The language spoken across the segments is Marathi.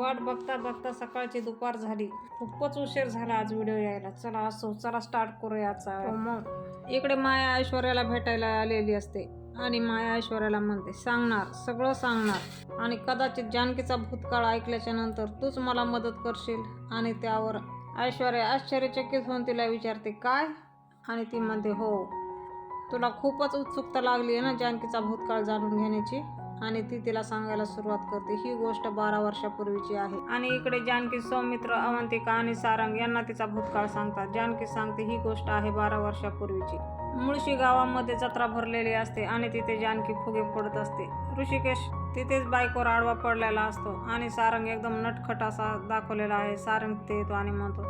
वाट बघता बघता सकाळची दुपार झाली. खूपच उशीर झाला आज व्हिडिओ यायला. चला असो चला स्टार्ट करूया आजचा हो मग. इकडे माया ऐश्वर्याला भेटायला आलेली असते. आणि माया ऐश्वर्याला म्हणते सांगणार सगळं सांगणार. आणि कदाचित जानकीचा भूतकाळ ऐकल्याच्या नंतर तूच मला मदत करशील. आणि त्यावर ऐश्वर्या आश्चर्यचकित होऊन तिला विचारते काय? आणि ती म्हणते हो. तुला खूपच उत्सुकता लागली आहे ना जानकीचा भूतकाळ जाणून घेण्याची? आणि ती तिला सांगायला सुरुवात करते. ही गोष्ट बारा वर्षापूर्वीची आहे. आणि इकडे जानकी सौमित्र अवंतिका आणि सारंग यांना तिचा भूतकाळ सांगतात. जानकी सांगते ही गोष्ट आहे बारा वर्षापूर्वीची. मुळशी गावामध्ये जत्रा भरलेली असते आणि तिथे जानकी फुगे पडत असते. ऋषिकेश तिथेच बायकोवर आडवा पडलेला असतो आणि सारंग एकदम नटखट असा दाखवलेला आहे. सारंग ते येतो आणि म्हणतो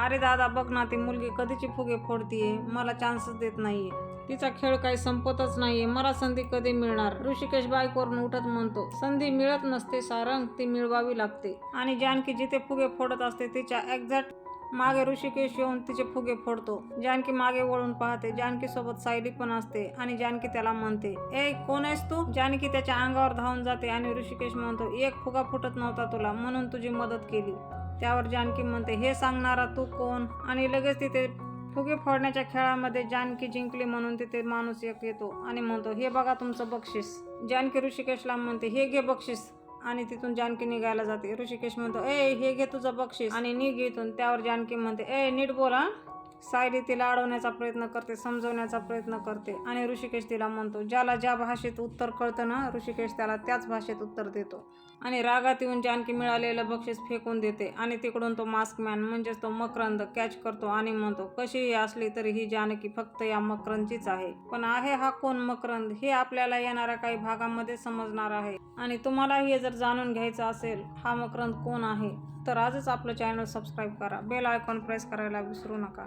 अरे दादा बघ ना ती मुलगी कधीची फुगे फोडतीये? मला चान्सच देत नाहीये. तिचा खेळ काही संपतच नाहीये. मला संधी कधी मिळणार? ऋषिकेश बायकोरून उठत म्हणतो संधी मिळत नसते सारंग ती मिळवावी लागते. आणि जानकी जिथे फुगे फोडत असते तिच्या एक्झॅक्ट मागे ऋषिकेश येऊन तिचे फुगे फोडतो. जानकी मागे वळून पाहते. जानकी सोबत सायली पण असते आणि जानकी त्याला म्हणते ए कोण आहेस तू? जानकी त्याच्या अंगावर धावून जाते आणि ऋषिकेश म्हणतो एक फुगा फुटत नव्हता तुला म्हणून तुझी मदत केली. त्यावर जानकी म्हणते हे सांगणारा तू कोण? आणि लगेच तिथे फुगे फोडण्याच्या खेळामध्ये जानकी जिंकली म्हणून तिथे माणूस एक येतो आणि म्हणतो हे बघा तुमचं बक्षीस. जानकी ऋषिकेशला म्हणते हे घे बक्षीस. आणि तिथून जानकी निघायला जाते. ऋषिकेश म्हणतो ए हे घे तुझं बक्षीस. आणि निघ इथून. त्यावर जानकी म्हणते ए नीट बोला सायली तिला अडवण्याचा प्रयत्न करते समजवण्याचा प्रयत्न करते आणि ऋषिकेश तिला म्हणतो ज्याला ज्या भाषेत उत्तर कळतं ना ऋषिकेश त्याला त्याच भाषेत उत्तर देतो. आणि रागात येऊन जानकी मिळालेलं बक्षीस फेकून देते आणि तिकडून तो मास्क मॅन म्हणजेच तो मकरंद कॅच करतो आणि म्हणतो कशीही असली तरी ही जानकी फक्त या मकरंदचीच आहे. पण आहे हा कोण मकरंद? हे आपल्याला येणाऱ्या काही भागामध्ये समजणार आहे. आणि तुम्हाला हे जर जाणून घ्यायचं असेल हा मकरंद कोण आहे? तर आजच आपलं चॅनल सबस्क्राईब करा. बेल आयकॉन प्रेस करायला विसरू नका.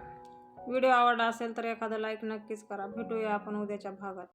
व्हिडिओ आवडला असेल तर एखादं लाईक नक्कीच करा. भेटूया आपण उद्याच्या भागात.